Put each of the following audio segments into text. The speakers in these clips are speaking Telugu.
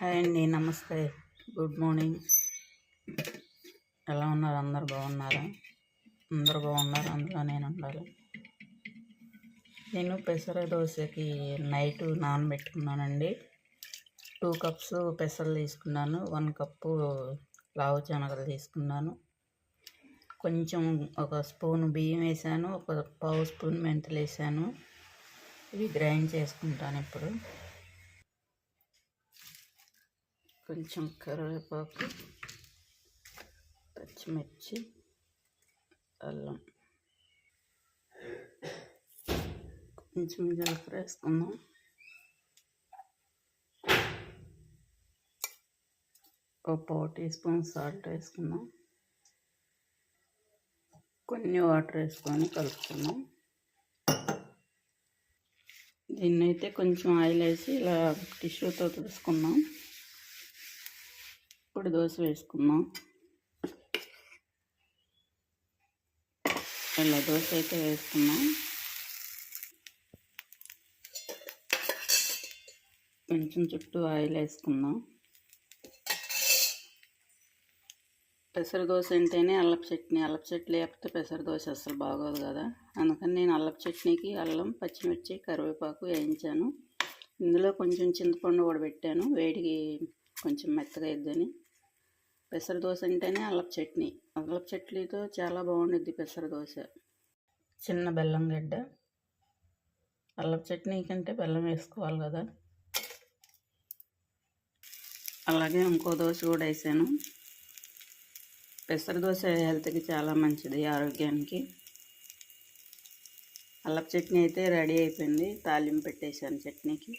హాయ్ అండి నమస్తే. Good morning. ఎలా ఉన్నారు? అందరు బాగున్నారా? అందరు బాగున్నారు అందులో నేను ఉండాలి. నేను పెసర దోశకి నైట్ నానబెట్టుకున్నానండి. టూ కప్స్ పెసలు తీసుకున్నాను వన్ కప్పు లావు శనగలు తీసుకున్నాను. కొంచెం ఒక స్పూన్ బియ్యం వేసాను ఒక పావు స్పూన్ మెంతులు వేసాను. ఇవి గ్రైండ్ చేసుకుంటాను ఇప్పుడు. కొంచెం కరివేపాకు పచ్చిమిర్చి అల్లం. కొంచెం జీలకర్ర వేసుకుందాం. ఒక పావు టీ స్పూన్ సాల్ట్ వేసుకుందాం. కొన్ని వాటర్ వేసుకొని కలుపుకుందాం. దీన్నైతే కొంచెం ఆయిల్ వేసి ఇలా టిష్యూతో తీసుకున్నాం ఇప్పుడు దోశ వేసుకుందాం. ఇలా దోశ అయితే వేసుకున్నాం కొంచెం చుట్టూ ఆయిల్ వేసుకుందాం. పెసర దోశ అంటేనే అల్లపు చట్నీ. అల్లపు చట్నీ లేకపోతే పెసర దోశ అసలు బాగోదు కదా. అందుకని నేను అల్లపు చట్నీకి అల్లం పచ్చిమిర్చి కరివేపాకు వేయించాను. ఇందులో కొంచెం చింతపండు కూడా పెట్టాను. వేడికి కొంచెం మెత్తగా ఇద్దని పెసర దోశ అంటేనే అల్లపు చట్నీ. అల్లపు చట్నీతో చాలా బాగుండిద్ది పెసర దోశ చిన్న బెల్లం గడ్డ. అల్లపు చట్నీ కంటే బెల్లం వేసుకోవాలి కదా. అలాగే ఇంకో దోశ కూడా వేసాను. పెసర దోశ హెల్త్కి చాలా మంచిది ఆరోగ్యానికి. అల్లపు చట్నీ అయితే రెడీ అయిపోయింది. తాలింపు పెట్టేశాను చట్నీకి.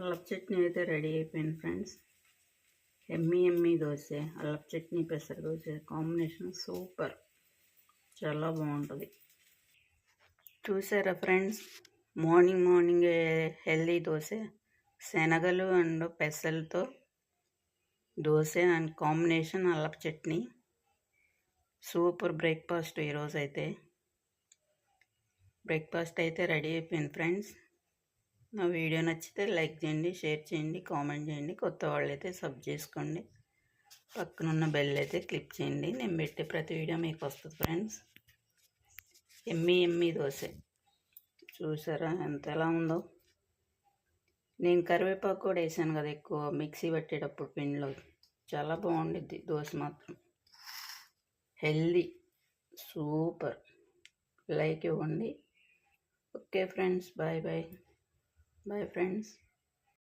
అల్లపు చట్నీ అయితే రెడీ అయిపోయింది ఫ్రెండ్స్. ఎమ్మి ఎమ్మి దోశ అల్లపు చట్నీ పెసర దోశ కాంబినేషన్ సూపర్. చాలా బాగుంటుంది. చూసారా friends? Morning morning healthy dosa శనగలు అండ్ పెసలతో దోశ అండ్ కాంబినేషన్ అల్లపు చట్నీ. సూపర్ బ్రేక్ఫాస్ట్ ఈరోజు అయితే బ్రేక్ఫాస్ట్ అయితే రెడీ అయిపోయింది ఫ్రెండ్స్. నా వీడియో నచ్చితే లైక్ చేయండి షేర్ చేయండి కామెంట్ చేయండి. కొత్త వాళ్ళు అయితే సబ్ చేసుకోండి. పక్కనున్న బెల్ అయితే క్లిక్ చేయండి. నేను పెట్టే ప్రతి వీడియో మీకు వస్తుంది ఫ్రెండ్స్ ఎమ్మి ఎమ్మి దోశ. చూసారా ఎంత ఎలా ఉందో? నేను కరివేపాకు కూడా వేసాను కదా ఎక్కువ మిక్సీ పెట్టేటప్పుడు పిండిలో. చాలా బాగుండిద్ది దోశ మాత్రం. Healthy super. లైక్ ఇవ్వండి. Okay friends bye bye. Bye friends